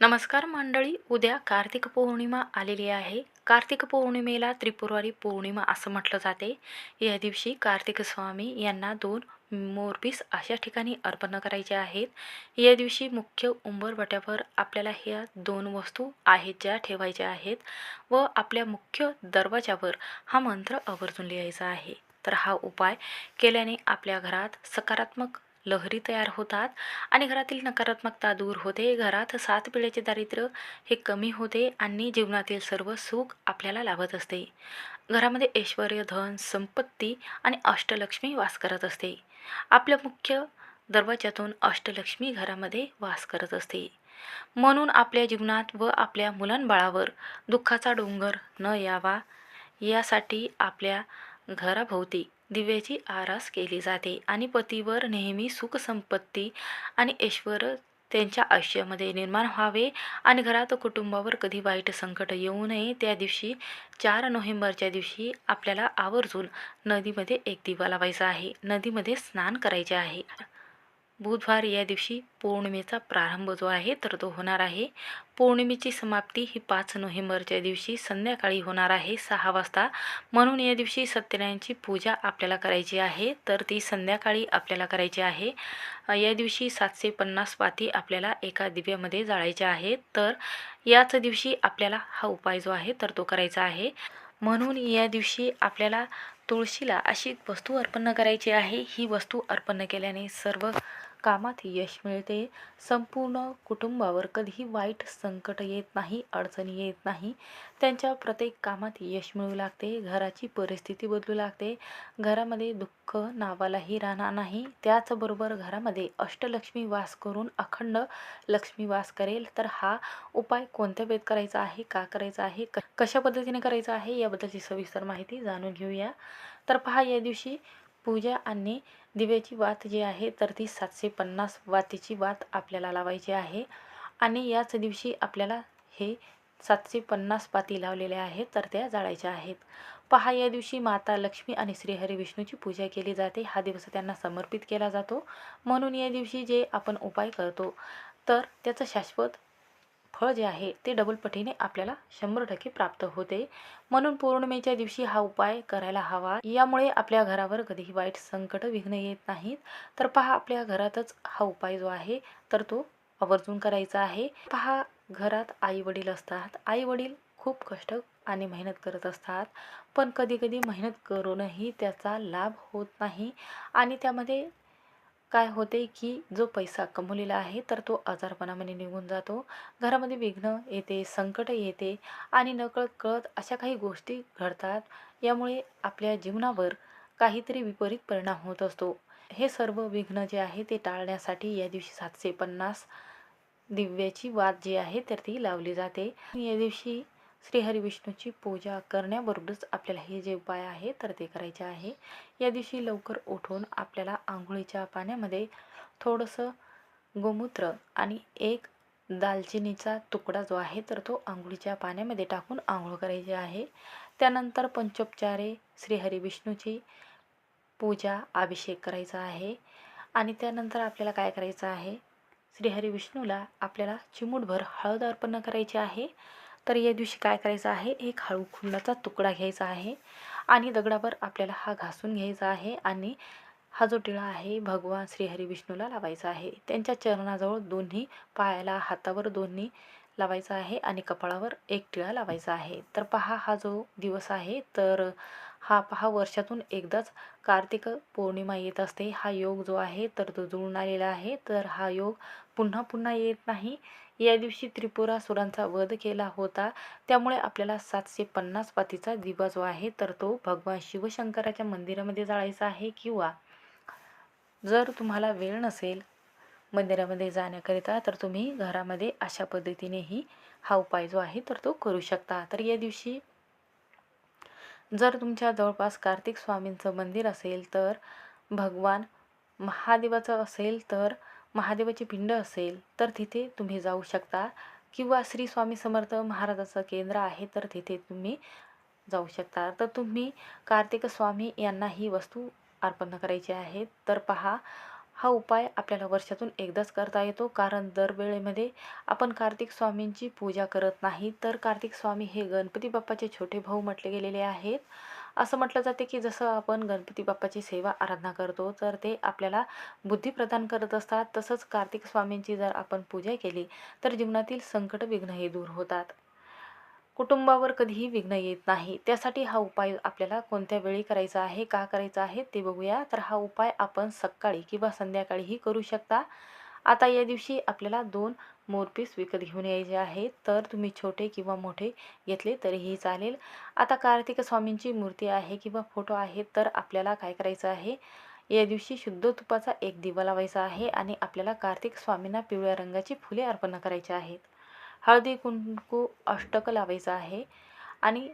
नमस्कार मंडळी उद्या कार्तिक पौर्णिमा आलेली आहे. कार्तिक पौर्णिमेला त्रिपुरारी पौर्णिमा असं म्हटलं जाते. या दिवशी कार्तिक स्वामी यांना दोन मोरपीस अशा ठिकाणी अर्पण करायचे आहेत. या दिवशी मुख्य उंबरवट्यावर आपल्याला ह्या दोन वस्तू आहेत ज्या ठेवायच्या आहेत व आपल्या मुख्य दरवाजावर हा मंत्र आवर्जून लिहायचा आहे. तर हा उपाय केल्याने आपल्या घरात सकारात्मक लहरी तयार होतात आणि घरातील नकारात्मकता दूर होते. घरात सात पिढ्याचे दारिद्र्य हे कमी होते आणि जीवनातील सर्व सुख आपल्याला लाभत असते. घरामध्ये ऐश्वर धन संपत्ती आणि अष्टलक्ष्मी वास करत असते. आपल्या मुख्य दरवाजातून अष्टलक्ष्मी घरामध्ये वास करत असते. म्हणून आपल्या जीवनात व आपल्या मुलांबाळावर दुःखाचा डोंगर न यावा यासाठी आपल्या घराभोवती दिव्याची आरास केली जाते आणि पतीवर नेहमी सुख संपत्ती आणि ऐश्वर त्यांच्या आयुष्यामध्ये निर्माण व्हावे आणि घरात कुटुंबावर कधी वाईट संकट येऊ नये त्या दिवशी चार नोव्हेंबरच्या दिवशी आपल्याला आवर्जून नदीमध्ये एक दिवा लावायचा आहे. नदीमध्ये स्नान करायचे आहे. बुधवार या दिवशी पौर्णिमेचा प्रारंभ जो आहे तर तो होणार आहे. पौर्णिमेची समाप्ती ही पाच नोव्हेंबरच्या दिवशी संध्याकाळी होणार आहे सहा वाजता. म्हणून या दिवशी सत्यनारायणची पूजा आपल्याला करायची आहे तर ती संध्याकाळी आपल्याला करायची आहे. या दिवशी सातशे पन्नास पाती आपल्याला एका दिव्यामध्ये जाळायच्या आहेत तर याच दिवशी आपल्याला हा उपाय जो आहे तर तो करायचा आहे. म्हणून या दिवशी आपल्याला तुळशीला अशी वस्तू अर्पण करायची आहे. ही वस्तू अर्पण केल्याने सर्व कामात यश मिळते. संपूर्ण कुटुंबावर कधीही वाईट संकट येत नाही अडचणी येत नाही. त्यांच्या प्रत्येक कामात यश मिळू लागते. घराची परिस्थिती बदलू लागते. घरामध्ये दुःख नावालाही राहणार नाही. त्याचबरोबर घरामध्ये अष्टलक्ष्मी वास करून अखंड लक्ष्मी वास करेल. तर हा उपाय कोणत्या वेळेत करायचा आहे? का करायचा आहे? क कशा पद्धतीने करायचा आहे? याबद्दलची सविस्तर माहिती जाणून घेऊया. तर पहा या दिवशी पूजा आणि दिव्याची वात जी आहे तर ती सातशे पन्नास वातीची वात आपल्याला लावायची आहे. आणि याच दिवशी आपल्याला हे सातशे पन्नास पाती लावलेल्या आहेत तर त्या जाळायच्या आहेत. पहा या दिवशी माता लक्ष्मी आणि श्रीहरी विष्णूची पूजा केली जाते. हा दिवस त्यांना समर्पित केला जातो. म्हणून या दिवशी जे आपण उपाय करतो तर त्याचं शाश्वत फळ जे आहे ते डबल पटीने आपल्याला शंभर टक्के प्राप्त होते. म्हणून पौर्णिमेच्या दिवशी हा उपाय करायला हवा. यामुळे आपल्या घरावर कधीही वाईट संकट विघ्न येत नाहीत. तर पहा आपल्या घरातच हा उपाय जो आहे तर तो आवर्जून करायचा आहे. पहा घरात आई वडील असतात. आई वडील खूप कष्ट आणि मेहनत करत असतात. पण कधी कधी मेहनत करूनही त्याचा लाभ होत नाही. आणि त्यामध्ये काय होते की जो पैसा कमवलेला आहे तर तो आजारपणामध्ये निघून जातो. घरामध्ये विघ्न येते संकट येते आणि नकळत कळत अशा काही गोष्टी घडतात. यामुळे आपल्या जीवनावर काहीतरी विपरीत परिणाम होत असतो. हे सर्व विघ्न जे आहे ते टाळण्यासाठी या दिवशी सातशे पन्नास दिव्याची वाद जी आहे तर ती लावली जाते. या दिवशी श्रीहरी विष्णूची पूजा करण्याबरोबरच आपल्याला हे जे उपाय आहे तर ते करायचे आहे. या दिवशी लवकर उठून आपल्याला आंघोळीच्या पाण्यामध्ये थोडंसं गोमूत्र आणि एक दालचिनीचा तुकडा जो आहे तर तो आंघोळीच्या पाण्यामध्ये टाकून आंघोळ करायची आहे. त्यानंतर पंचोपचारे श्रीहरी विष्णूची पूजा अभिषेक करायचा आहे. आणि त्यानंतर आपल्याला काय करायचं आहे? श्रीहरी विष्णूला आपल्याला चिमूटभर हळद अर्पण करायची आहे. तर या दिवशी काय करायचं आहे? एक हळू खुंडाचा तुकडा घ्यायचा आहे आणि दगडावर आपल्याला हा घासून घ्यायचा आहे आणि हा जो टिळा आहे भगवान श्रीहरी विष्णूला लावायचा आहे. त्यांच्या चरणाजवळ दोन्ही पायाला हातावर दोन्ही लावायचा आहे आणि कपाळावर एक टिळा लावायचा आहे. तर पहा हा जो दिवस आहे तर हा पहा वर्षातून एकदाच कार्तिक पौर्णिमा येत असते. हा योग जो आहे तर तो जुळून आलेला आहे. तर हा योग पुन्हा पुन्हा येत नाही. या दिवशी त्रिपुरासुरांचा वध केला होता. त्यामुळे आपल्याला सातशे पन्नास पातीचा दिवा जो आहे तर तो भगवान शिवशंकराच्या मंदिरामध्ये जाळायचा आहे किंवा जर तुम्हाला वेळ नसेल मंदिरामध्ये जाण्याकरिता तर तुम्ही घरामध्ये अशा पद्धतीनेही हा उपाय जो आहे तर तो करू शकता. तर या दिवशी जर तुमच्या जवळपास कार्तिक स्वामींचं मंदिर असेल तर भगवान महादेवाचं असेल तर महादेवाची पिंड असेल तर तिथे तुम्ही जाऊ शकता. किंवा श्री स्वामी समर्थ महाराजाचं केंद्र आहे तर तिथे तुम्ही जाऊ शकता. तर तुम्ही कार्तिक स्वामी यांना ही वस्तू अर्पण करायची आहे. तर पहा हा उपाय आपल्याला वर्षातून एकदाच करता येतो. कारण दरवेळेमध्ये आपण कार्तिक स्वामींची पूजा करत नाही. तर कार्तिक स्वामी हे गणपती बाप्पाचे छोटे भाऊ म्हटले गेलेले आहेत. असं म्हटलं जाते की जसं आपण गणपती बाप्पाची सेवा आराधना करतो तर ते आपल्याला बुद्धी प्रदान करत असतात. तसंच कार्तिक स्वामींची जर आपण पूजा केली तर जीवनातील संकट विघ्न हे दूर होतात. कुटुंबावर कधीही विघ्न येत नाही. त्यासाठी हा उपाय आपल्याला कोणत्या वेळी करायचा आहे का करायचा आहे ते बघूया. तर हा उपाय आपण सकाळी किंवा संध्याकाळीही करू शकता. आता या दिवशी आपल्याला दोन मोरपीस विकत घेऊन यायचे आहेत तर तुम्ही छोटे किंवा मोठे घेतले तरीही चालेल. आता कार्तिक स्वामींची मूर्ती आहे किंवा फोटो आहे तर आपल्याला काय करायचं आहे? या दिवशी शुद्ध तुपाचा एक दिवा लावायचा आहे आणि आपल्याला कार्तिक स्वामींना पिवळ्या रंगाची फुले अर्पण करायची आहेत. हळदी कुंकू अष्टक लावायचं आहे. आणि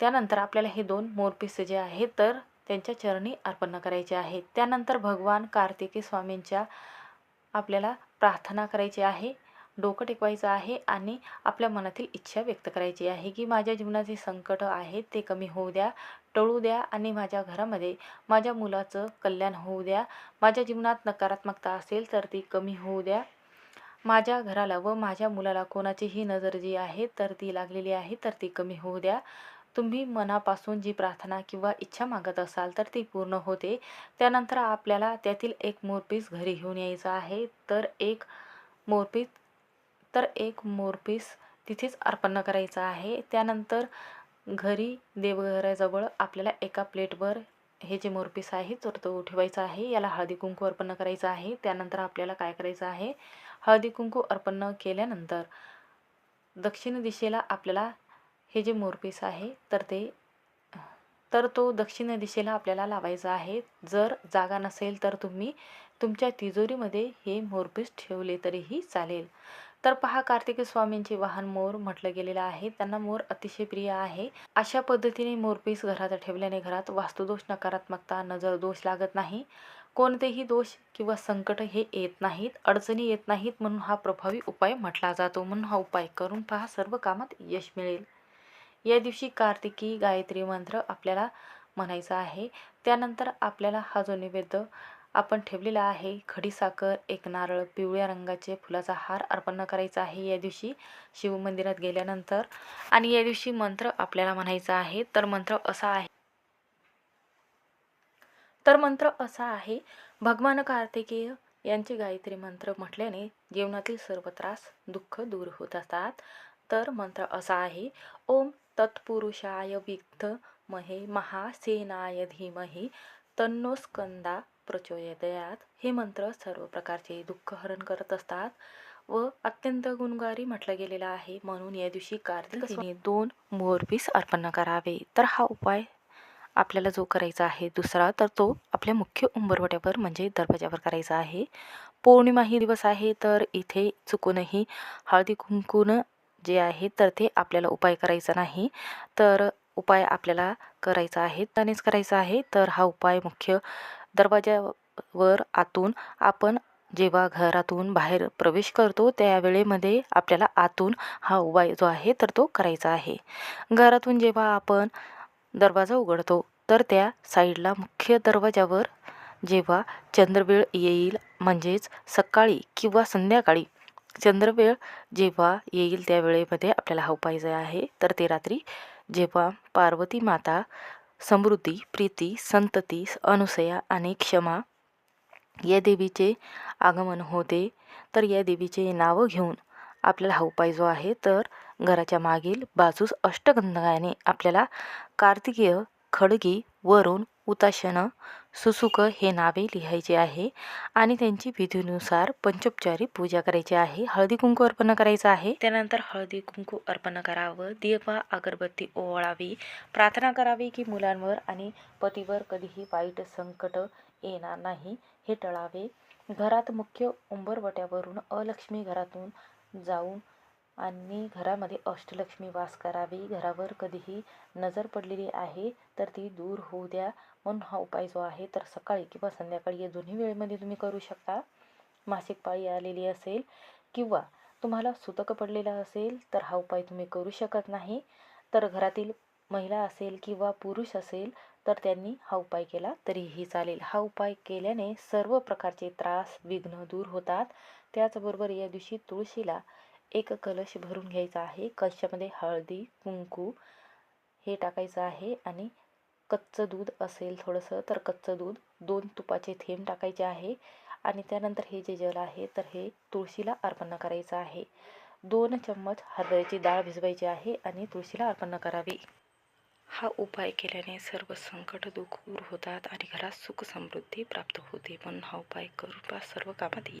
त्यानंतर आपल्याला हे दोन मोरपीस जे आहेत तर त्यांच्या चरणी अर्पण करायचे आहेत त्यानंतर भगवान कार्तिकी स्वामींच्या आपल्याला प्रार्थना करायची आहे. डोकं टेकवायचं आहे आणि आपल्या मनातील इच्छा व्यक्त करायची आहे की माझ्या जीवनाचे संकट आहेत ते कमी होऊ द्या टळू द्या आणि माझ्या घरामध्ये माझ्या मुलाचं कल्याण होऊ द्या. माझ्या जीवनात नकारात्मकता असेल तर ती कमी होऊ द्या. माझ्या घराला व माझ्या मुलाला कोणाचीही नजर जी आहे तर ती लागलेली आहे तर ती कमी होऊ द्या. तुम्ही मनापासून जी प्रार्थना किंवा इच्छा मागत असाल तर ती पूर्ण होते. त्यानंतर आपल्याला त्यातील एक मोरपीस घरी घेऊन यायचं आहे. तर एक मोरपीस तर एक मोरपीस तिथेच अर्पण करायचं आहे. त्यानंतर घरी देवघराजवळ आपल्याला एका प्लेटवर हे जे मोरपीस आहे तर तो ठेवायचा आहे. याला हळदी कुंकू अर्पण करायचं आहे. त्यानंतर आपल्याला काय करायचं आहे? हळदी कुंकू अर्पण केल्यानंतर दक्षिण दिशेला आपल्याला हे जे मोरपीस आहे तर ते तर तो दक्षिण दिशेला आपल्याला लावायचा आहे. जर जागा नसेल तर तुम्ही तुमच्या तिजोरीमध्ये हे मोरपीस ठेवले तरीही चालेल. तर पहा कार्तिकी स्वामींचे वाहन मोर म्हटलं गेलेलं आहे. त्यांना मोर अतिशय प्रिय आहे. अशा पद्धतीने मोरपीस घरात ठेवल्याने घरात वास्तुदोष नकारात्मकता नजर दोष लागत नाही. कोणतेही दोष किंवा संकट हे येत नाहीत अडचणी येत नाहीत म्हणून हा प्रभावी उपाय म्हटला जातो. म्हणून हा उपाय करून पहा सर्व कामात यश मिळेल. या दिवशी कार्तिकी गायत्री मंत्र आपल्याला म्हणायचा आहे. त्यानंतर आपल्याला हा जो निवेद्य आपण ठेवलेला आहे. खडीसाखर एक नारळ पिवळ्या रंगाचे फुलाचा हार अर्पण करायचा आहे. या दिवशी शिवमंदिरात गेल्यानंतर आणि या दिवशी मंत्र आपल्याला म्हणायचा आहे. तर मंत्र असा आहे. तर मंत्र असा आहे. भगवान कार्तिकेय यांचे गायत्री मंत्र म्हटल्याने जीवनातील सर्व त्रास दुःख दूर होत असतात. तर मंत्र असा आहे. ओम तत्पुरुषाय विघ्न महे महासेनाय धीमही तन्नोस्कंदा प्रचोदयात. हे मंत्र सर्व प्रकारचे दुःख हरण करत असतात व अत्यंत गुणगारी म्हटलं गेलेलं आहे. म्हणून या दिवशी कार्तिकीने दोन मोरपीस अर्पण करावे. तर हा उपाय आपल्याला जो करायचा आहे दुसरा तर तो आपल्या मुख्य उंबरवट्यावर म्हणजे दरवाजावर करायचा आहे. पौर्णिमा ही दिवस आहे तर इथे चुकूनही हळदी कुंकून जे आहे तर ते आपल्याला उपाय करायचा नाही. तर उपाय आपल्याला करायचा आहे त्यानेच करायचा आहे. तर हा उपाय मुख्य दरवाजावर आतून आपण जेव्हा घरातून बाहेर प्रवेश करतो त्यावेळेमध्ये आपल्याला आतून हा उपाय जो आहे तर तो करायचा आहे. घरातून जेव्हा आपण दरवाजा उघडतो तर त्या साईडला मुख्य दरवाजावर जेव्हा चंद्रवेळ येईल म्हणजेच सकाळी किंवा संध्याकाळी चंद्रवेळ जेव्हा येईल त्यावेळेमध्ये आपल्याला हा उपाय जे आहे तर ते रात्री जेव्हा पार्वती माता समृद्धी प्रीती संतती अनुसया आणि क्षमा या देवीचे आगमन होते तर या देवीचे नावं घेऊन आपल्याला हा उपाय जो आहे तर घराच्या मागील बाजूस अष्टगंधकाने आपल्याला कार्तिकीय खडगी वरुण उताशनं सुसुक हे नावे लिहायचे आहे आणि त्यांची विधीनुसार पंचोपचारी पूजा करायची आहे. हळदी कुंकू अर्पण करायचं आहे. त्यानंतर हळदी कुंकू अर्पण करावं. दिवा अगरबत्ती ओवाळावी. प्रार्थना करावी की मुलांवर आणि पतीवर कधीही वाईट संकट येणार नाही. हे टळावे. घरात मुख्य उंबरवट्यावरून अलक्ष्मी घरातून जाऊन आणि घरामध्ये अष्टलक्ष्मी वास करावी. घरावर कधीही नजर पडलेली आहे तर ती दूर होऊ द्या. म्हणून हा उपाय जो आहे तर सकाळी किंवा संध्याकाळी या दोन्ही वेळेमध्ये तुम्ही करू शकता. मासिक पाळी आलेली असेल किंवा तुम्हाला सुतक पडलेलं असेल तर हा उपाय तुम्ही करू शकत नाही. तर घरातील महिला असेल किंवा पुरुष असेल तर त्यांनी हा उपाय केला तरीही चालेल. हा उपाय केल्याने सर्व प्रकारचे त्रास विघ्न दूर होतात. त्याचबरोबर या दिवशी तुळशीला एक कलश भरून घ्यायचा आहे. कलशामध्ये हळदी कुंकू हे टाकायचं आहे आणि कच्चं दूध असेल थोडंसं तर कच्चं दूध दोन तुपाचे थेंब टाकायचे आहे आणि त्यानंतर हे जे जल आहे तर हे तुळशीला अर्पण करायचं आहे. दोन चम्मच हरभऱ्याची डाळ भिजवायची आहे आणि तुळशीला अर्पण करावी. हा उपाय केल्याने सर्व संकट दूर होतात आणि घरात सुख समृद्धी प्राप्त होते. म्हणून हा उपाय करून सर्व कामात येईल.